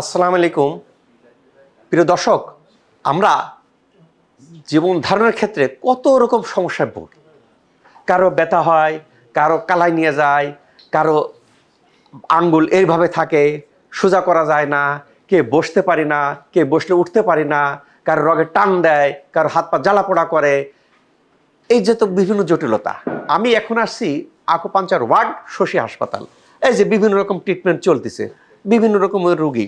আসসালামু আলাইকুম প্রিয় দর্শক, আমরা জীবন ধারণের ক্ষেত্রে কত রকম সমস্যায় ভুগি। কারও ব্যথা হয়, কারও কালাই নিয়ে যায়, কারও আঙ্গুল এইভাবে থাকে, সোজা করা যায় না, কে বসতে পারি না, কে বসলে উঠতে পারি না, কারও রগে টান দেয়, কারও হাত পা জ্বালা পোড়া করে। এই যে তো বিভিন্ন জটিলতা, আমি এখন আসছি আকুপাঞ্চার ওয়ার্ড শশী হাসপাতাল। এই যে বিভিন্ন রকম ট্রিটমেন্ট চলতেছে। বিভিন্ন রকমের রুগী।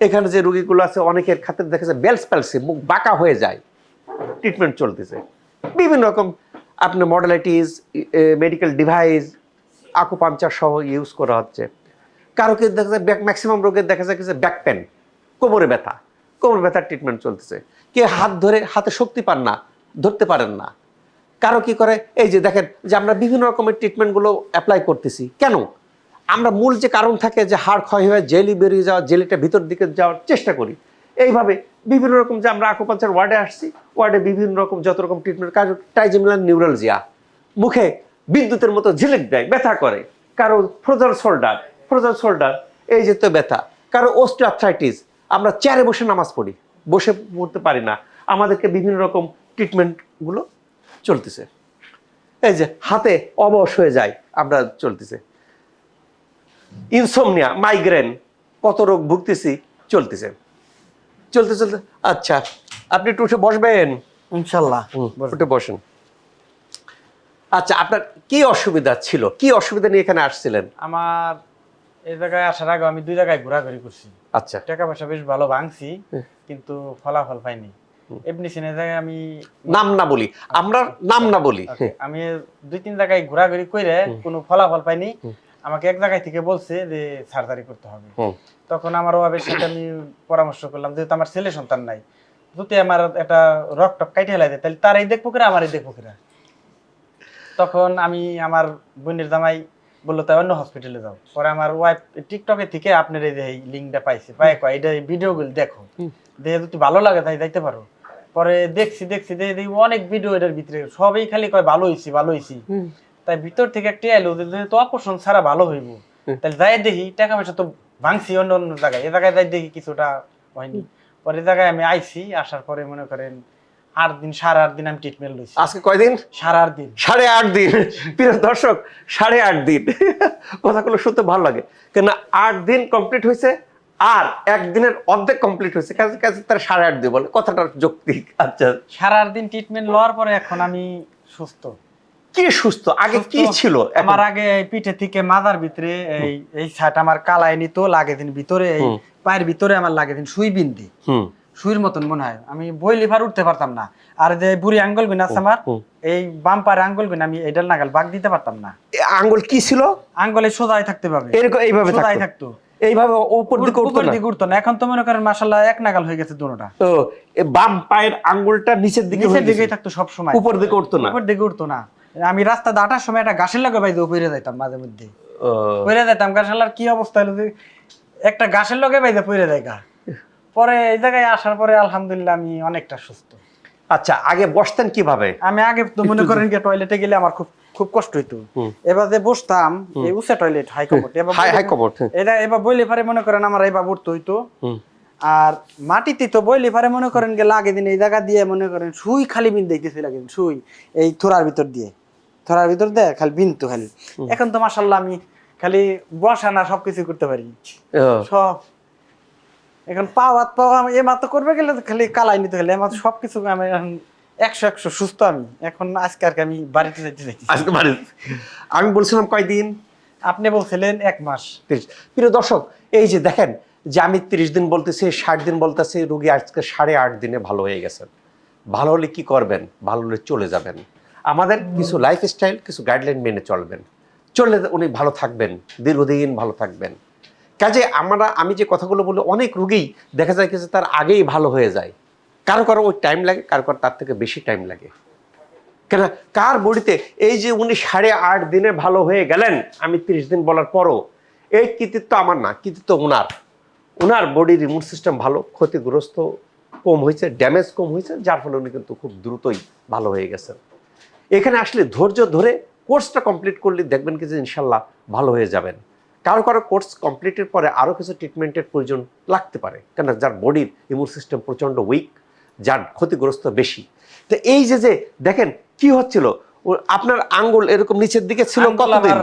এখানে যে রুগীগুলো আছে, অনেকের ক্ষেত্রে দেখা যায় বেলস প্যালসি মুখ বাঁকা হয়ে যায়। ট্রিটমেন্ট চলতেছে। বিভিন্ন রকম আপনার মডেলিটিস মেডিকেল ডিভাইস আকুপাঞ্চার সহ ইউজ করা হচ্ছে। কারোকে দেখা যায় ব্যাক ম্যাক্সিমাম রোগের দেখা যায় ব্যাক পেন কোমরে ব্যথা। কোমর ব্যথার ট্রিটমেন্ট চলতেছে। কে হাত ধরে, হাতে শক্তি পান না, ধরতে পারেন না। কারও কি করে, এই যে দেখেন যে আমরা বিভিন্ন রকমের ট্রিটমেন্টগুলো অ্যাপ্লাই করতেছি। কেন? আমরা মূল যে কারণ থাকে যে হাড় ক্ষয় হয়ে জেলি বেরিয়ে যাওয়া, জেলিটা ভিতর দিকে যাওয়ার চেষ্টা করি। এইভাবে বিভিন্ন রকম যে আমরা আকুপাঞ্চার ওয়ার্ডে আসছি, ওয়ার্ডে বিভিন্ন রকম যত রকম ট্রিটমেন্ট কারও ট্রাইজেমিনাল নিউরালজিয়া মুখে বিদ্যুতের মতো ঝিলিক দেয়, ব্যথা করে। কারও ফ্রোজার শোল্ডার ফ্রোজার শোল্ডার এই যে তো ব্যথা। কারও অস্টিওআর্থ্রাইটিস আমরা চেয়ারে বসে নামাজ পড়ি। বসে পড়তে পারি না। আমাদেরকে বিভিন্ন রকম ট্রিটমেন্টগুলো চলতেছে। এই যে হাতে অবশ হয়ে যায়, আমরা চলতেছে। ইনসোমনিয়া মাইগ্রেন কত রোগ ভুগতেছি চলতেছে। চলতে চলতে আচ্ছা আপনি একটু উঠে বসবেন? ইনশাল্লাহ। উঠে বসেন। আচ্ছা আপনার কি অসুবিধা ছিল? কি অসুবিধা নিয়ে এখানে আসছিলেন? আমার এই জায়গায় আসার আগে আমি দুই জায়গায় ঘোরাঘুরি করছি। আচ্ছা। টাকা পয়সা বেশ ভালো ভাঙছি কিন্তু ফলাফল পাইনি। এমনি সিনে জায়গায় আমি নাম না বলি। আমরা নাম না বলি। আমি দুই তিন জায়গায় ঘোরাঘুরি করে কোনো ফলাফল পাইনি। আমাকে এক জায়গায় থেকে বলছে যে সার্জারি করতে হবে। তখন আমার ওয়াবের সাথে আমি পরামর্শ করলাম যেহেতু আমার ছেলে সন্তান নাই যদি আমার একটা রক টক কাইটে হেলাই দেয় তাহলে তারাই দেখব কিরা আমারই দেখব কিরা তখন আমি আমার বোনের জামাই বলল তাই অন্য হসপিটালে যাও। পরে আমার ওয়াইফ টিকটকে থেকে আপনার এই যে এই লিঙ্কটা পাইছে পাই কয় এটা ভিডিওগুলো দেখো দেখে যদি ভালো লাগে তাই যাইতে পারো। পরে দেখছি দেখছি দেখে দেখি অনেক ভিডিও এটার ভিতরে সবই খালি কয় ভালো হয়েছি ভালো হয়েছি তাই ভিতর থেকে একটা এলো যেহেতু অপারেশন ছাড়া ভালো হইব। তাহলে যাই দেখি টাকা পয়সা তো ভাঙছি অন্য অন্য জায়গায়। এ জায়গায় যাই দেখি কিছুটা হয়নি। পরে জায়গায় আমি আইছি আসার পরে মনে করেন আট দিন সাড়ে আট দিন আমি ট্রিটমেন্ট লইছি। আজকে কয়দিন সাড়ে আট দিন। সাড়ে আট দিন। প্রিয় দর্শক সাড়ে আট দিন। কথাগুলো শুনতে ভালো লাগে। কেন আট দিন কমপ্লিট হয়েছে আর একদিনের অর্ধেক কমপ্লিট হয়েছে কাছে কাছে তার সাড়ে আট দিন বলে। কথাটা যৌক্তিক। আচ্ছা সাড়ে আট দিন ট্রিটমেন্ট লওয়ার পরে এখন আমি সুস্থ। কি সুস্থ? আগে কি ছিল আমার আগে পিঠে থেকে মাথার ভিতরে এই এই সাইড আমার কালাই নিত লাগে দিন ভিতরে এই পায়ের ভিতরে আমার লাগে দিন সুই বিন্দি। হুম। সুইর মতন মনে হয়। আমি বই লিভার উঠতে পারতাম না। আর যে বুড়ি আঙ্গুল গুণ আছে আমার এই বাম পায়ের আঙ্গুল গুণ আমি এটার নাগাল বাগ দিতে পারতাম না। আঙ্গুল কি ছিল? আঙ্গুলে সোজাই থাকতে পাবে এরকম এইভাবে সোজাই থাকতো। এইভাবে উপর দিকে উঠতো না? দিকে উঠতো না। এখন তো মনে করেন মাসাল্লাহ এক নাগাল হয়ে গেছে দুটোটা। এ বাম পায়ের আঙ্গুলটা নিচের দিকে নিচের দিকেই থাকতো সব সময় উপর দিকে উঠতো না? উপর দিকে উঠতো না। আমি রাস্তা দাটার সময় একটা গাছের লগে বাইতে পড়ে যাইতাম মাঝে মধ্যে। পড়ে যাইতাম গাছালার কি অবস্থা হলো যে একটা গাছের লগে বাইতে পড়ে যায় গা। পরে এই জায়গায় আসার পরে আলহামদুলিল্লাহ আমি অনেকটা সুস্থ। আচ্ছা আগে বসতেন কীভাবে? আমি আগে তো মনে করেন যে টয়লেটে গেলে আমার খুব খুব কষ্ট হইতো। এবার যে বসতাম এই উঁচা টয়লেট হাই কমোট এবার হাই হাই কমোড। এটা এবার বইলে পারে মনে করেন আমার এবার উঠতে হইতো। আর মাটিতে তো বইলে পারে মনে করেন গেলে আগে দিন এই জায়গা দিয়ে মনে করেন সুই খালি বিন দেখতেছিল আগে দিন, সুই এই থোড়ার ভিতর দিয়ে। থোড়ার ভিতর দিয়ে খালি বিনতো খালি। এখন তো মাসাল্লাহ আমি খালি বসা না সবকিছু করতে পারি। সব। এখন পাও হাত পাও আমি এ মাত্র করবে গেলে খালি কালাই নিতে গেলে এমাত্র সবকিছু আমি এখন একশো একশো সুস্থ আমি। এখন আজকে আর আমি বাড়িতে চাইছি আজকে বাড়ি আমি বলছিলাম কয়দিন? আপনি বলছিলেন এক মাস। প্রিয় দর্শক এই যে দেখেন যে আমি তিরিশ দিন বলতেছি ষাট দিন বলতেছি রুগী আজকে সাড়ে আট দিনে ভালো হয়ে গেছেন। ভালো হলে কি করবেন? ভালো হলে চলে যাবেন। আমাদের কিছু লাইফস্টাইল কিছু গাইডলাইন মেনে চলবেন। চললে উনি ভালো থাকবেন, দীর্ঘদিন ভালো থাকবেন। কাজে আমরা, আমি যে কথাগুলো বলি, অনেক রুগী দেখা যায় কিছু তার আগেই ভালো হয়ে যায়। কারও কারও ওই টাইম লাগে, কারও কারও তার থেকে বেশি টাইম লাগে। কেন কার বডিতে এই যে উনি সাড়ে আট দিনে ভালো হয়ে গেলেন, আমি তিরিশ দিন বলার পরও, এই কৃতিত্ব আমার না, কৃতিত্ব ওনার ওনার বডির ইমিউন সিস্টেম ভালো, ক্ষতিগ্রস্ত কম হয়েছে ড্যামেজ কম হয়েছে, যার ফলে উনি কিন্তু খুব দ্রুতই ভালো হয়ে গেছেন। এখানে আসলে ধৈর্য ধরে কোর্সটা কমপ্লিট করলে দেখবেন কি যে ইনশাল্লাহ ভালো হয়ে যাবেন। কারও কারও কোর্স কমপ্লিটের পরে আরও কিছু ট্রিটমেন্টের প্রয়োজন লাগতে পারে। কেন যার বডির ইমিউন সিস্টেম প্রচণ্ড উইক যার ক্ষতিগ্রস্ত বেশি। তো এই যে যে দেখেন কি হচ্ছিল? আপনার আঙ্গুল এরকম নিচের দিকে ছিল কতদিন?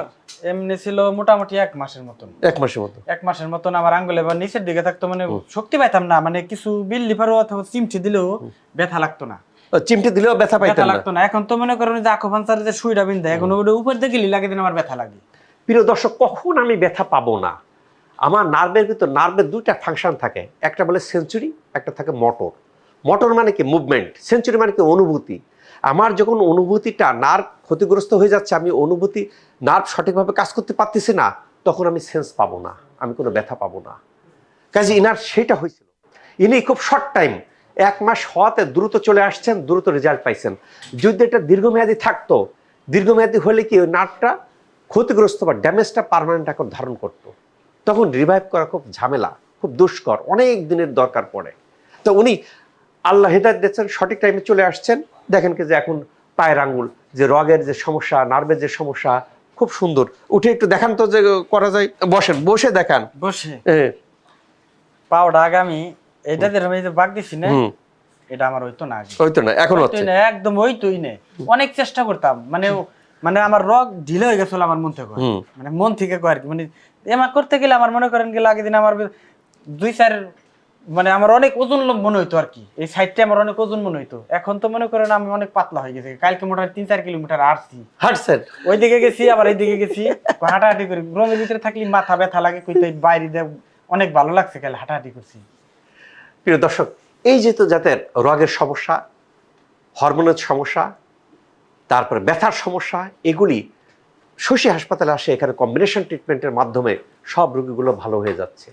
এমনি ছিল মোটামুটি এক মাসের মতন। এক মাসের মতো এক মাসের মতন আমার আঙ্গুল এবার নিচের দিকে থাকতো মানে শক্তি পাইতাম না মানে কিছু বিল লিভারও অথবা চিমটি দিলেও ব্যথা লাগতো না। চিমটি দিলেও ব্যথা পাইতেন না। লাগতো না। এখন তো মনে করেন যে আখো পাঞ্চারে যে সুইটা বিন্দা এখন ওটা উপর দিকে লাগে দিন আমার ব্যথা লাগে। প্রিয় দর্শক কখন আমি ব্যথা পাবো না? আমার নার্ভের ভিতর নার্ভের দুইটা ফাংশন থাকে। একটা বলে সেঞ্চুরি একটা থাকে মোটর। মোটর মানে কি? মুভমেন্ট। সেঞ্চুরি মানে কি? অনুভূতি। আমার যখন অনুভূতিটা নার্ভ ক্ষতিগ্রস্ত হয়ে যাচ্ছে আমি অনুভূতি নার্ভ সঠিকভাবে কাজ করতে পারতেছি না তখন আমি সেন্স পাবো না। আমি কোনো ব্যথা পাবো না। কাজে ইনার সেটা হয়েছিল। ইনি খুব শর্ট টাইম এক মাস হওয়াতে দ্রুত চলে আসছেন দ্রুত রেজাল্ট পাইছেন। যদি এটা দীর্ঘমেয়াদী থাকতো দীর্ঘমেয়াদী হলে কি ওই নার্ভটা ক্ষতিগ্রস্ত বা ড্যামেজটা পারমানেন্ট এখন ধারণ করতো? তখন রিভাইভ করা খুব ঝামেলা খুব দুষ্কর অনেক দিনের দরকার পড়ে। তো উনি আল্লাহ হেদায়ত দিচ্ছেন সঠিক টাইমে চলে আসছেন। দেখেন কি যে এখন পায়ের আঙ্গুল যে রগের যে সমস্যা নার্ভের যে সমস্যা খুব সুন্দর। উঠে একটু দেখান তো যে করা যায় বসেন বসে দেখান। বসে। এ, পাওটা আগে আমি এটা যে বাগ দিছি না এটা আমার হইতো না আগে। ওই তো না এখন হচ্ছে। না, একদম হইতোই না। অনেক চেষ্টা করতাম মানে মানে আমার রগ ঢিলে হয়ে গেছিল আমার মন থেকে। মানে মন থেকে কয় আর কি মানে এমা করতে গেলে আমার মনে করেন গেলে দিন আমার দুই চার মানে আমার অনেক ওজন মনে হইতো আর কি। এই সাইডটা আমার অনেক ওজন মনে হইতো। এখন তো মনে করেন আমি অনেক পাতলা হয়ে গেছি। কালকে মোটামুটি তিন চার কিলোমিটার আসছি হাঁটছেন? ওইদিকে গেছি আবার এইদিকে গেছি। হাঁটাহাঁটি করি। রুমের ভিতরে থাকলে মাথা ব্যথা লাগে কইতে বাইরে অনেক ভালো লাগছে কাল হাঁটাহাঁটি করছি। প্রিয় দর্শক, এই যে তো যাদের রগের সমস্যা, হরমোনের সমস্যা, তারপরে ব্যথার সমস্যা, এগুলি শশী হাসপাতালে আসে, এখানে কম্বিনেশন ট্রিটমেন্টের মাধ্যমে সব রোগীগুলো ভালো হয়ে যাচ্ছে।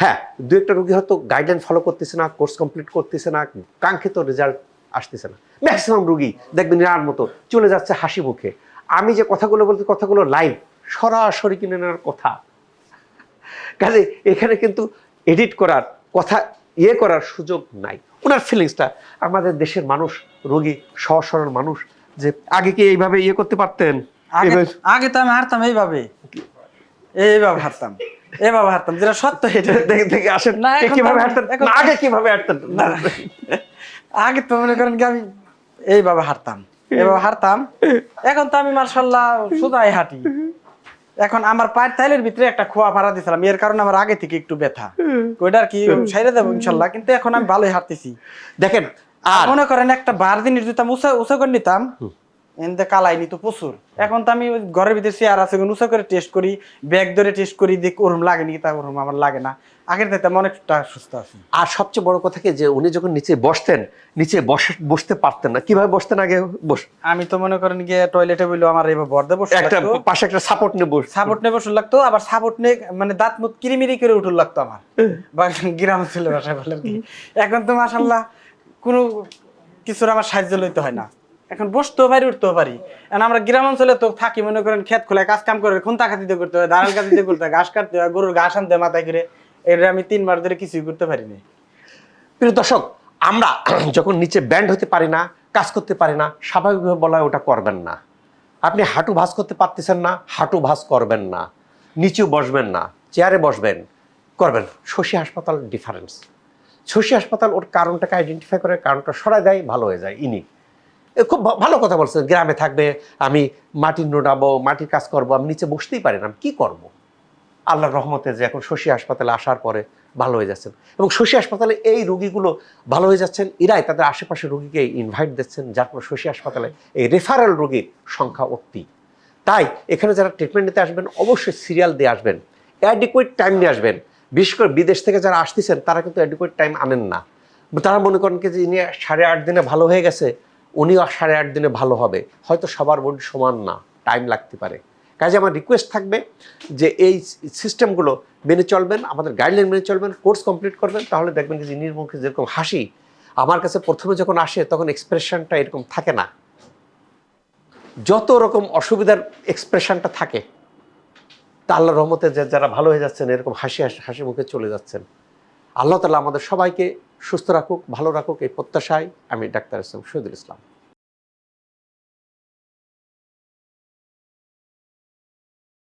হ্যাঁ দু একটা রোগী হয়তো গাইডলাইন ফলো করতেছে না কোর্স কমপ্লিট করতেছে না, কাঙ্ক্ষিত রেজাল্ট আসতেছে না। ম্যাক্সিমাম রুগী দেখবেন নেওয়ার মতো, চলে যাচ্ছে হাসি মুখে। আমি যে কথাগুলো বলতে, কথাগুলো লাইভ সরাসরি কিনে নেওয়ার কথা। কাজে এখানে কিন্তু এডিট করার কথা ইয়ে করার সুযোগ নাই। ওনার ফিলিংসটা আমাদের দেশের মানুষ রোগী সহজ সরল মানুষ যে আগে কি এইভাবে ইয়ে করতে পারতেন? আগে তো আমি হারতাম এইভাবে। এইভাবে হারতাম এইভাবে হারতাম যেটা সত্য এটা। দেখে দেখে আসেন না, কীভাবে তো- হাঁটতেন? এখন- না, আগে কীভাবে হাঁটতেন? না আগে তো মনে করেন কি আমি এইভাবে হারতাম এইভাবে হারতাম এখন তো আমি মার্শাল্লাহ সোজাই হাঁটি। এখন আমার পায়ের তাইলের ভিতরে একটা খোয়া ভাড়া দিছিলাম এর কারণে আমার আগে থেকে একটু ব্যথা। ওইটা আর কি সাইডে দেবো ইনশাল্লাহ কিন্তু এখন আমি ভালোই হাঁটতেছি। দেখেন আর মনে করেন একটা বার দিন জুতা উঁচা উঁচা করে নিতাম এনতে কালাই নিত প্রচুর। এখন তো আমি ঘরের ভিতরে চেয়ার আছে উঁচা করে টেস্ট করি ব্যাগ ধরে টেস্ট করি দেখ ওরম লাগে নাকি তা ওরম আমার লাগে না। আগের থেকে আমি অনেকটা সুস্থ আছি। আর সবচেয়ে বড় কথা কি যে উনি যখন নিচে বসতেন নিচে বসে বসতে পারতেন না কীভাবে বসতেন আগে বস? আমি তো মনে করেন গিয়ে টয়লেটে বলল আমার এবার বর্দে বসে একটা পাশে একটা সাপোর্ট নিয়ে বস সাপোর্ট নিয়ে বসে লাগতো আবার সাপোর্ট নিয়ে মানে দাঁত মুখ কিরিমিরি করে উঠুল লাগতো আমার। বা গ্রাম ছিল বাসায় বলে এখন তো মাসাল্লাহ কোনো কিছুর আমার সাহায্য লইতে হয় না। এখন বসতেও পারি, উঠতেও পারি। এখন আমরা গ্রাম অঞ্চলে তো থাকি, মনে করেন ক্ষেত খোলায় কাজ কাম করে খুন্তা খাতিতে করতে হয় দাঁড়াল খাতিতে করতে হয়, ঘাস কাটতে হয়, গরুর ঘাস আনতে মাথায় করে। এটা আমি তিনবার ধরে কিছুই করতে পারিনি প্রিয় দর্শক, আমরা যখন নিচে ব্যান্ড হতে পারি না, কাজ করতে পারি না, স্বাভাবিকভাবে বলা হয় ওটা করবেন না। আপনি হাঁটু ভাঁজ করতে পারতেছেন না, হাঁটু ভাঁজ করবেন না। নিচেও বসবেন না, চেয়ারে বসবেন। করবেন। শশী হাসপাতাল ডিফারেন্স শশী হাসপাতাল ওর কারণটাকে আইডেন্টিফাই করে, কারণটা সরাই দেয়, ভালো হয়ে যায়, ইনি। খুব ভালো কথা বলছেন, গ্রামে থাকবে, আমি মাটি নোড়াবো মাটির কাজ করব, আমি নিচে বসতেই পারি না, আমি কী করব? আল্লাহর রহমতে যে এখন শশী হাসপাতালে আসার পরে ভালো হয়ে যাচ্ছেন। এবং শশী হাসপাতালে এই রোগীগুলো ভালো হয়ে যাচ্ছেন, এরাই তাদের আশেপাশে রোগীকে ইনভাইট দিচ্ছেন, যার ফলে শশী হাসপাতালে এই রেফারেল রোগীর সংখ্যা অতি। তাই এখানে যারা ট্রিটমেন্ট নিতে আসবেন, অবশ্যই সিরিয়াল দিয়ে আসবেন অ্যাডিকুয়েট টাইম নিয়ে আসবেন। বিশেষ করে বিদেশ থেকে যারা আসতেছেন, তারা কিন্তু অ্যাডিকুয়েট টাইম আনেন না। তারা মনে করেন কি যে ইনি সাড়ে আট দিনে ভালো হয়ে গেছে উনিও সাড়ে আট দিনে ভালো হবে। হয়তো সবার বডি সমান না টাইম লাগতে পারে। কাজে আমার রিকোয়েস্ট থাকবে যে এই সিস্টেমগুলো মেনে চলবেন, আমাদের গাইডলাইন মেনে চলবেন কোর্স কমপ্লিট করবেন, তাহলে দেখবেন যে ইনির মুখে যেরকম হাসি, আমার কাছে প্রথমে যখন আসে তখন এক্সপ্রেশনটা এরকম থাকে না। যত রকম অসুবিধার এক্সপ্রেশনটা থাকে, তা আল্লাহ রহমতে যে যারা ভালো হয়ে যাচ্ছেন, এরকম হাসি হাসি মুখে চলে যাচ্ছেন। আল্লাহ তালা আমাদের সবাইকে সুস্থ রাখুক, ভালো রাখুক, এই প্রত্যাশায় আমি ডাক্তার ইসলাম শহীদুল ইসলাম।